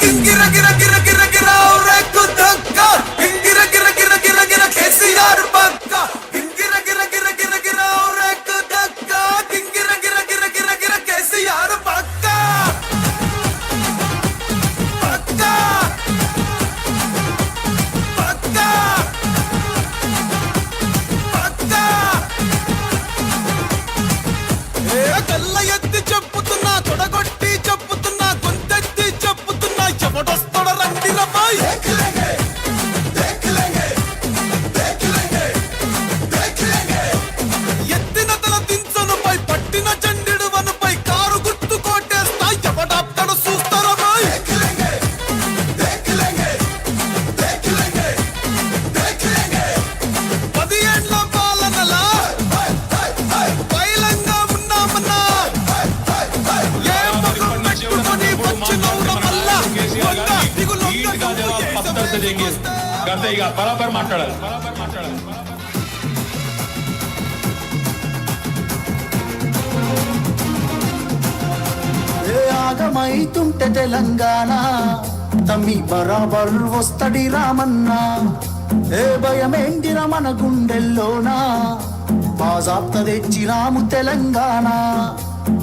கிங்கிற கிர கிர கிர கிர கிர கிர கிர கிர கிர கிர கிர கிர கிர నువ్వు దేశమే करते ही बराबर మాట్లాడాలి బరాబర్ మాట్లాడాలి ఏ ఆగమైతుంటే తెలంగాణ తమ్మి బరాబర్ వస్తడి రామన్నా ఏ భయమేంటిర మన గుండెల్లోనా బాజాప్త తెచ్చినాము తెలంగాణ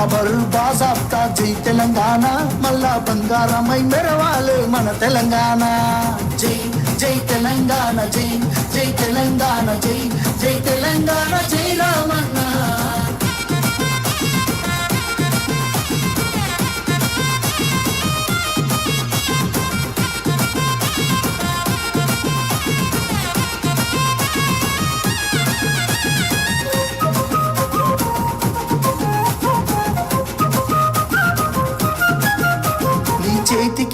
బరాబర్ బాజాప్తా జై తెలంగాణ మళ్ళా బంగారమై మెరవాలే మన తెలంగాణ జై జై తెలంగాణ జై జై తెలంగాణ జై జై తెలంగాణ జై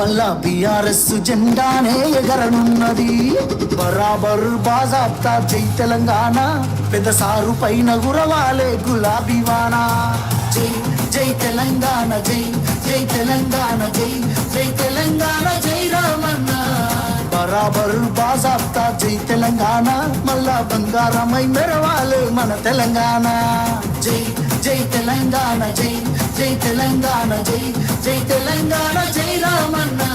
మళ్ళా బిఆర్ఎస్ జెండానే ఎగరనున్నది. బరాబరు బాజాప్తా జై తెలంగాణ. పెద్ద సారు పైన గురవాలే గులాబీ వానా. జై జై తెలంగాణ జై జై తెలంగాణ జై జై తెలంగాణ జై రామన్న. బరాబరు బాజాప్తా జై తెలంగాణ. బంగారమై మెరవాలి మన తెలంగాణ. జై జై తెలంగాణ జై జై తెలంగాణ జై జై తెలంగాణ జై రామన్నా.